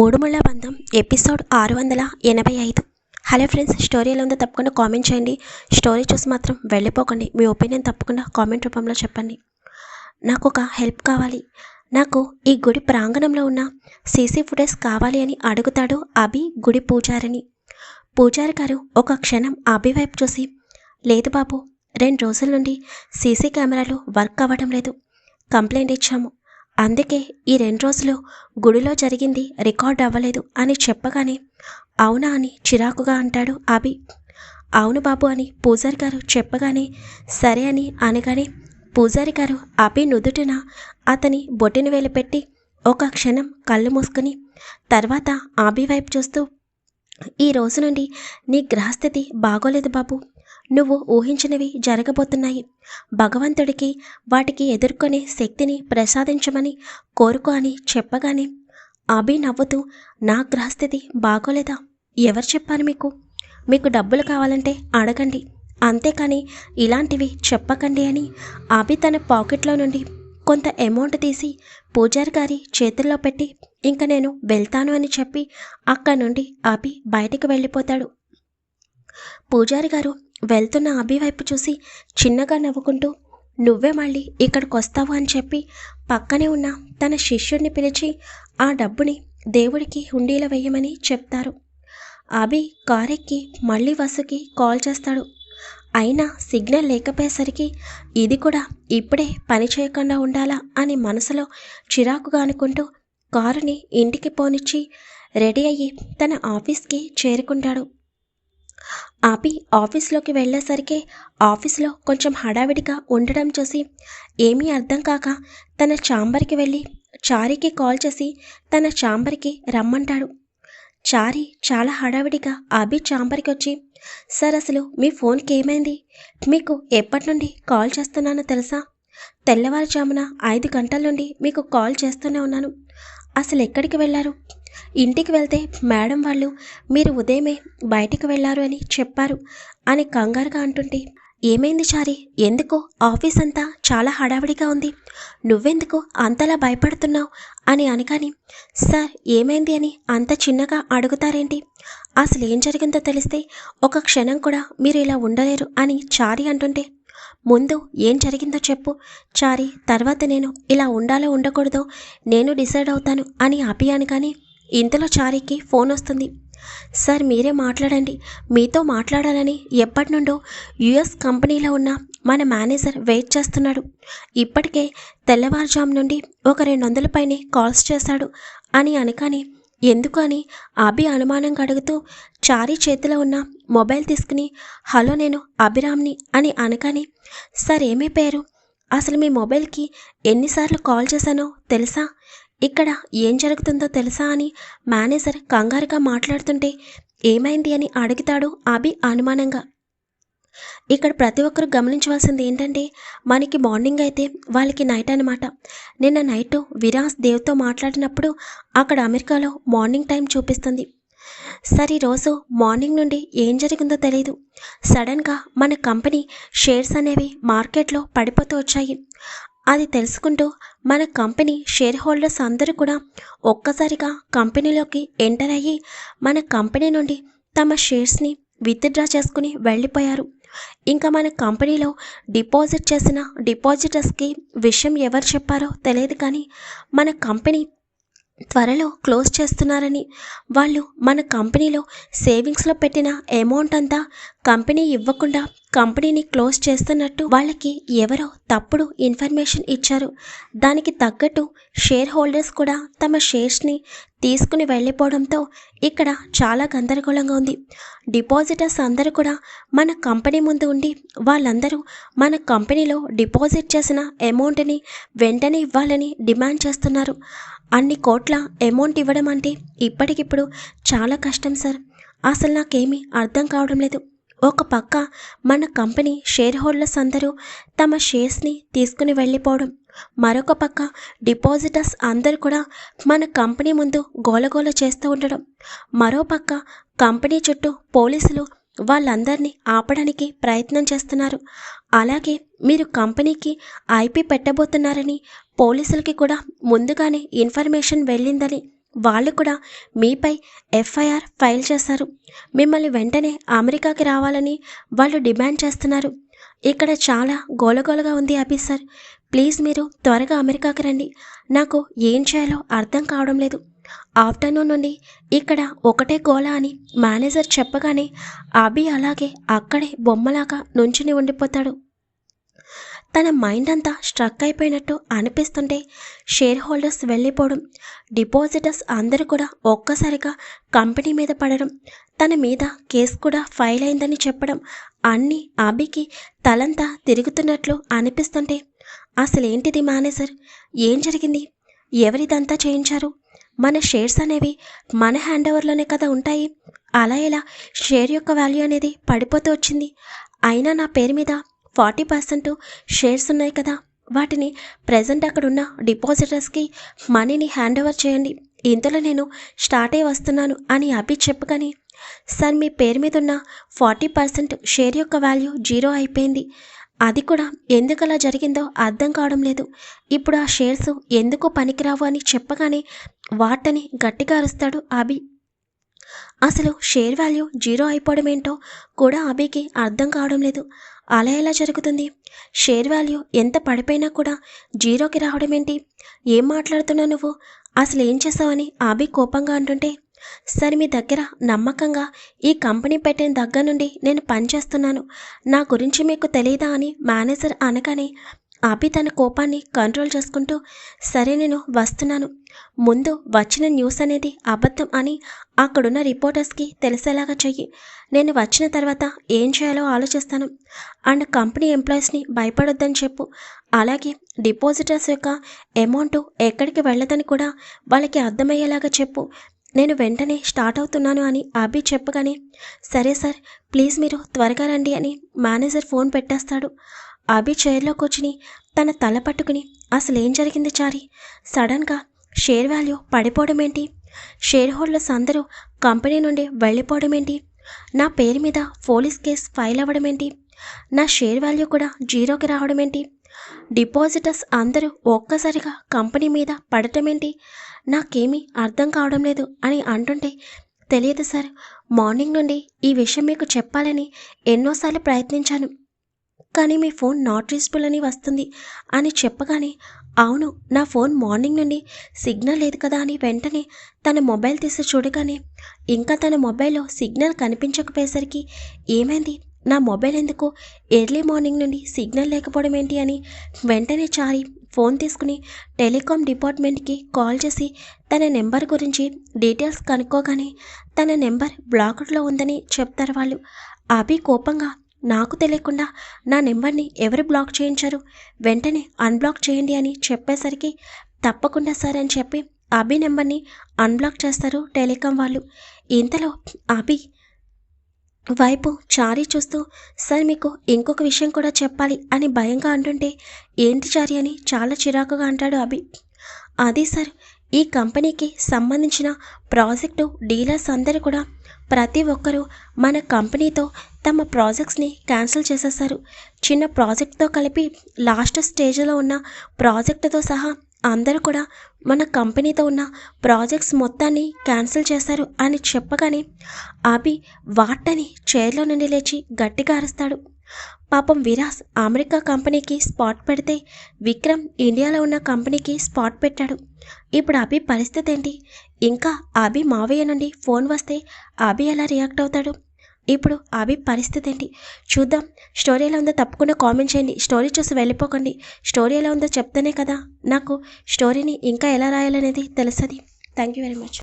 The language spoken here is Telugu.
మూడుముళ్ళ బంధం ఎపిసోడ్ ఆరు వందల ఎనభై ఐదు. హలో ఫ్రెండ్స్ స్టోరీ ఎలా ఉందో తప్పకుండా కామెంట్ చేయండి. స్టోరీ చూసి మాత్రం వెళ్ళిపోకండి. మీ ఒపీనియన్ తప్పకుండా కామెంట్ రూపంలో చెప్పండి. నాకు ఒక హెల్ప్ కావాలి. నాకు ఈ గుడి ప్రాంగణంలో ఉన్న సీసీ ఫుటేజ్ కావాలి అని అడుగుతాడు అభి గుడి పూజారిని. పూజారి గారు ఒక క్షణం అభి వైపు చూసి లేదు బాబు రెండు రోజుల నుండి సీసీ కెమెరాలు వర్క్ అవ్వడం లేదు. కంప్లైంట్ ఇచ్చాము. అందుకే ఈ రెండు రోజులు గుడిలో జరిగింది రికార్డ్ అవ్వలేదు అని చెప్పగానే అవునా అని చిరాకుగా అంటాడు అభి. అవును బాబు అని పూజారి గారు చెప్పగానే సరే అని అనగానే పూజారి గారు అభి నుదుటిన అతని బొట్టిన వేలు పెట్టి ఒక క్షణం కళ్ళు మూసుకుని తర్వాత అభి వైపు చూస్తూ ఈ రోజు నుండి నీ గ్రహస్థితి బాగోలేదు బాబు. నువ్వు ఊహించినవి జరగబోతున్నాయి. భగవంతుడికి వాటికి ఎదుర్కొనే శక్తిని ప్రసాదించమని కోరుకో అని చెప్పగానే అభి నవ్వుతూ నా గ్రహస్థితి బాగోలేదా? ఎవరు చెప్పారు మీకు? మీకు డబ్బులు కావాలంటే అడగండి. అంతేకాని ఇలాంటివి చెప్పకండి అని అభి తన పాకెట్లో నుండి కొంత అమౌంట్ తీసి పూజారి గారి చేతుల్లో పెట్టి ఇంక నేను వెళ్తాను అని చెప్పి అక్కడ నుండి అభి బయటికి వెళ్ళిపోతాడు. పూజారి గారు వెళ్తున్న అభి వైపు చూసి చిన్నగా నవ్వుకుంటూ నువ్వే మళ్ళీ ఇక్కడికి వస్తావు అని చెప్పి పక్కనే ఉన్న తన శిష్యుడిని పిలిచి ఆ డబ్బుని దేవుడికి హుండీలో వేయమని చెప్తారు. అభి కారెక్కి మళ్ళీ వసుకి కాల్ చేస్తాడు. అయినా సిగ్నల్ లేకపోయేసరికి ఇది కూడా ఇప్పుడే పని చేయకుండా ఉండాలా అని మనసులో చిరాకుగా అనుకుంటూ కారుని ఇంటికి పోనిచ్చి రెడీ అయ్యి తన ఆఫీస్కి చేరుకుంటాడు. ఆపి ఆఫీస్లోకి వెళ్ళేసరికి ఆఫీస్లో కొంచెం హడావిడిగా ఉండడం చూసి ఏమీ అర్థం కాక తన ఛాంబర్కి వెళ్ళి చారీకి కాల్ చేసి తన ఛాంబర్కి రమ్మంటాడు. చారీ చాలా హడావిడిగా అభి ఛాంబర్కి వచ్చి సార్ అసలు మీ ఫోన్కి ఏమైంది? మీకు ఎప్పటి నుండి కాల్ చేస్తున్నానో తెలుసా? తెల్లవారుజామున ఐదు గంటల నుండి మీకు కాల్ చేస్తూనే ఉన్నాను. అసలు ఎక్కడికి వెళ్ళారు? ఇంటికి వెళ్తే మేడం వాళ్ళు మీరు ఉదయమే బయటికి వెళ్ళారు అని చెప్పారు అని కంగారుగా అంటుంటే ఏమైంది చారి? ఎందుకు ఆఫీస్ అంతా చాలా హడావిడిగా ఉంది. నువ్వెందుకు అంతలా భయపడుతున్నావు? అని అనగాని సార్ ఏమైంది అని అంత చిన్నగా అడుగుతారేంటి? అసలు ఏం జరిగిందో తెలిస్తే ఒక క్షణం కూడా మీరు ఇలా ఉండలేరు అని చారి అంటుంటే ముందు ఏం జరిగిందో చెప్పు. చారి తర్వాత నేను ఇలా ఉండాలో ఉండకూడదో నేను డిసైడ్ అవుతాను అని ఆపియాను కానీ ఇంతలో చారీకి ఫోన్ వస్తుంది. సార్ మీరే మాట్లాడండి. మీతో మాట్లాడాలని ఎప్పటి నుండో యుఎస్ కంపెనీలో ఉన్న మన మేనేజర్ వెయిట్ చేస్తున్నాడు. ఇప్పటికే తెల్లవారుజాము నుండి ఒక రెండు వందల పైనే కాల్స్ చేశాడు అని అనగానే ఎందుకు అని అభి అనుమానంగా అడుగుతూ చారీ చేతిలో ఉన్న మొబైల్ తీసుకుని హలో నేను అభిరామ్ని అని అనగానే సార్ ఏమైపోయారు అసలు మీ మొబైల్కి ఎన్నిసార్లు కాల్ చేశానో తెలుసా? ఇక్కడ ఏం జరుగుతుందో తెలుసా అని మేనేజర్ కంగారుగా మాట్లాడుతుంటే ఏమైంది అని అడుగుతాడు అభి అనుమానంగా. ఇక్కడ ప్రతి ఒక్కరు గమనించవలసింది ఏంటంటే మనకి మార్నింగ్ అయితే వాళ్ళకి నైట్ అనమాట నిన్న నైట్ విరాస్ దేవ్తో మాట్లాడినప్పుడు అక్కడ అమెరికాలో మార్నింగ్ టైం చూపిస్తుంది. సరే రోజు మార్నింగ్ నుండి ఏం జరిగిందో తెలియదు సడన్గా మన కంపెనీ షేర్స్ అనేవి మార్కెట్లో పడిపోతూ వచ్చాయి. అది తెలుసుకుంటూ మన కంపెనీ షేర్ హోల్డర్స్ అందరూ కూడా ఒక్కసారిగా కంపెనీలోకి ఎంటర్ అయ్యి మన కంపెనీ నుండి తమ షేర్స్ని విత్డ్రా చేసుకుని వెళ్ళిపోయారు. ఇంకా మన కంపెనీలో డిపాజిట్ చేసిన డిపాజిటర్స్కి విషయం ఎవరు చెప్పారో తెలియదు కానీ మన కంపెనీ త్వరలో క్లోజ్ చేస్తున్నారని వాళ్ళు మన కంపెనీలో సేవింగ్స్లో పెట్టిన అమౌంట్ అంతా కంపెనీ ఇవ్వకుండా కంపెనీని క్లోజ్ చేస్తున్నట్టు వాళ్ళకి ఎవరో తప్పుడు ఇన్ఫర్మేషన్ ఇచ్చారు. దానికి తగ్గట్టు షేర్ హోల్డర్స్ కూడా తమ షేర్స్ని తీసుకుని వెళ్ళిపోవడంతో ఇక్కడ చాలా గందరగోళంగా ఉంది. డిపాజిటర్స్ అందరూ కూడా మన కంపెనీ ముందు ఉండి వాళ్ళందరూ మన కంపెనీలో డిపాజిట్ చేసిన అమౌంట్ని వెంటనే ఇవ్వాలని డిమాండ్ చేస్తున్నారు. అన్ని కోట్ల అమౌంట్ ఇవ్వడం అంటే ఇప్పటికిప్పుడు చాలా కష్టం సార్. అసలు నాకేమీ అర్థం కావడం లేదు. ఒక పక్క మన కంపెనీ షేర్ హోల్డర్స్ అందరూ తమ షేర్స్ని తీసుకుని వెళ్ళిపోవడం మరొక పక్క డిపాజిటర్స్ అందరూ కూడా మన కంపెనీ ముందు గోలగోల చేస్తూ ఉండడం మరో పక్క కంపెనీ చుట్టూ పోలీసులు వాళ్ళందరినీ ఆపడానికి ప్రయత్నం చేస్తున్నారు. అలాగే మీరు కంపెనీకి ఐపీ పెట్టబోతున్నారని పోలీసులకి కూడా ముందుగానే ఇన్ఫర్మేషన్ వెళ్ళిందని వాళ్ళు కూడా మీపై ఎఫ్ఐఆర్ ఫైల్ చేశారు మిమ్మల్ని వెంటనే అమెరికాకి రావాలని వాళ్ళు డిమాండ్ చేస్తున్నారు. ఇక్కడ చాలా గోలగోలగా ఉంది అభి సార్. ప్లీజ్ మీరు త్వరగా అమెరికాకి రండి. నాకు ఏం చేయాలో అర్థం కావడం లేదు. ఆఫ్టర్నూన్ నుండి ఇక్కడ ఒకటే గోళ అని మేనేజర్ చెప్పగానే అభి అలాగే అక్కడే బొమ్మలాగా నుంచుని ఉండిపోతాడు. తన మైండ్ అంతా స్ట్రక్ అయిపోయినట్టు అనిపిస్తుంటే షేర్ హోల్డర్స్ వెళ్ళిపోవడం డిపాజిటర్స్ అందరూ కూడా ఒక్కసారిగా కంపెనీ మీద పడడం తన మీద కేసు కూడా ఫైల్ అయిందని చెప్పడం అన్నీ అభికి తలంతా తిరుగుతున్నట్లు అనిపిస్తుంటే అసలేంటిది మేనేజర్? ఏం జరిగింది? ఎవరిదంతా చేయించారు? మన షేర్స్ అనేవి మన హ్యాండ్ ఓవర్లోనే కదా ఉంటాయి? అలా ఎలా షేర్ యొక్క వాల్యూ అనేది పడిపోతూ వచ్చింది? అయినా నా పేరు మీద ఫార్టీ పర్సెంట్ షేర్స్ ఉన్నాయి కదా. వాటిని ప్రజెంట్ అక్కడున్న డిపాజిటర్స్కి మనీని హ్యాండ్ ఓవర్ చేయండి. ఇంతలో నేను స్టార్ట్ అయి వస్తున్నాను అని అభి చెప్పగానే సార్ మీ పేరు మీద ఉన్న ఫార్టీ పర్సెంట్ షేర్ యొక్క వాల్యూ జీరో అయిపోయింది. అది కూడా ఎందుకు అలా జరిగిందో అర్థం కావడం లేదు. ఇప్పుడు ఆ షేర్స్ ఎందుకు పనికిరావు అని చెప్పగానే వాటని గట్టిగా అరుస్తాడు అభి. అసలు షేర్ వాల్యూ జీరో అయిపోవడం ఏంటో కూడా అభికి అర్థం కావడం లేదు. అలా ఎలా జరుగుతుంది? షేర్ వాల్యూ ఎంత పడిపోయినా కూడా జీరోకి రావడం ఏంటి ఏం మాట్లాడుతున్నావు నువ్వు? అసలు ఏం చేసావని ఆబి కోపంగా అంటుంటే సరే మీ దగ్గర నమ్మకంగా ఈ కంపెనీ పెట్టిన దగ్గర నుండి నేను పనిచేస్తున్నాను నా గురించి మీకు తెలియదా అని మేనేజర్ అనగానే అభి తన కోపాన్ని కంట్రోల్ చేసుకుంటూ సరే నేను వస్తున్నాను. ముందు వచ్చిన న్యూస్ అనేది అబద్ధం అని అక్కడున్న రిపోర్టర్స్కి తెలిసేలాగా చెయ్యి. నేను వచ్చిన తర్వాత ఏం చేయాలో ఆలోచిస్తాను. అండ్ కంపెనీ ఎంప్లాయీస్ని భయపడొద్దని చెప్పు. అలాగే డిపాజిటర్స్ యొక్క అమౌంట్ ఎక్కడికి వెళ్ళదని కూడా వాళ్ళకి అర్థమయ్యేలాగా చెప్పు. నేను వెంటనే స్టార్ట్ అవుతున్నాను అని అభి చెప్పగానే సరే సార్ ప్లీజ్ మీరు త్వరగా రండి అని మేనేజర్ ఫోన్ పెట్టేస్తాడు. అభి చైర్లో కూర్చుని తన తల పట్టుకుని అసలు ఏం జరిగింది చారి? సడన్గా షేర్ వాల్యూ పడిపోవడం ఏంటి షేర్ హోల్డర్స్ అందరూ కంపెనీ నుండి వెళ్ళిపోవడం ఏంటి నా పేరు మీద పోలీస్ కేస్ ఫైల్ అవ్వడం ఏంటి నా షేర్ వాల్యూ కూడా జీరోకి రావడం ఏంటి డిపాజిటర్స్ అందరూ ఒక్కసారిగా కంపెనీ మీద పడటం ఏంటి నాకేమీ అర్థం కావడం లేదు అని అంటుంటే తెలియదు సార్. మార్నింగ్ నుండి ఈ విషయం మీకు చెప్పాలని ఎన్నోసార్లు ప్రయత్నించాను. కానీ మీ ఫోన్ నాట్ రీచబుల్ అని వస్తుంది. అని చెప్పగానే అవును నా ఫోన్ మార్నింగ్ నుండి సిగ్నల్ లేదు కదా అని వెంటనే తన మొబైల్ తీసి చూడగానే ఇంకా తన మొబైల్లో సిగ్నల్ కనిపించకపోయేసరికి ఏమైంది? నా మొబైల్ ఎందుకు ఎర్లీ మార్నింగ్ నుండి సిగ్నల్ లేకపోవడం ఏంటి అని వెంటనే చారి ఫోన్ తీసుకుని టెలికాం డిపార్ట్మెంట్కి కాల్ చేసి తన నెంబర్ గురించి డీటెయిల్స్ కనుక్కోగానే తన నెంబర్ బ్లాక్డ్లో ఉందని చెప్తారు వాళ్ళు. అభి కోపంగా నాకు తెలియకుండా నా నెంబర్ని ఎవరు బ్లాక్ చేయించారు? వెంటనే అన్బ్లాక్ చేయండి అని చెప్పేసరికి తప్పకుండా సార్ అని చెప్పి అభి నెంబర్ని అన్బ్లాక్ చేస్తారు టెలికాం వాళ్ళు. ఇంతలో అభి వైపు చారీ చూస్తూ సార్ మీకు ఇంకొక విషయం కూడా చెప్పాలి అని భయంగా అంటుంటే ఏంటి చారి అని చాలా చిరాకుగా అంటాడు అభి. అది సార్ ఈ కంపెనీకి సంబంధించిన ప్రాజెక్టు డీలర్స్ అందరూ కూడా ప్రతి ఒక్కరూ మన కంపెనీతో తమ ప్రాజెక్ట్స్ని క్యాన్సిల్ చేసేసారు చిన్న ప్రాజెక్ట్తో కలిపి లాస్ట్ స్టేజ్లో ఉన్న ప్రాజెక్టుతో సహా అందరూ కూడా మన కంపెనీతో ఉన్న ప్రాజెక్ట్స్ మొత్తాన్ని క్యాన్సిల్ చేశారు అని చెప్పగానే అభి వాటని చైర్లో నుండి లేచి గట్టిగా అరుస్తాడు. పాపం విరాస్ అమెరికా కంపెనీకి స్పాట్ పెడితే విక్రమ్ ఇండియాలో ఉన్న కంపెనీకి స్పాట్ పెట్టాడు. ఇప్పుడు అభి పరిస్థితి ఏంటి ఇంకా అభి మావయ్య నుండి ఫోన్ వస్తే అభి ఎలా రియాక్ట్ అవుతాడు? ఇప్పుడు అభి పరిస్థితి ఏంటి చూద్దాం. స్టోరీ ఎలా ఉందో తప్పకుండా కామెంట్ చేయండి. స్టోరీ చూసి వెళ్ళిపోకండి. స్టోరీ ఎలా ఉందో చెప్తేనే కదా నాకు స్టోరీని ఇంకా ఎలా రాయాలనేది తెలుస్తుంది. Thank you very much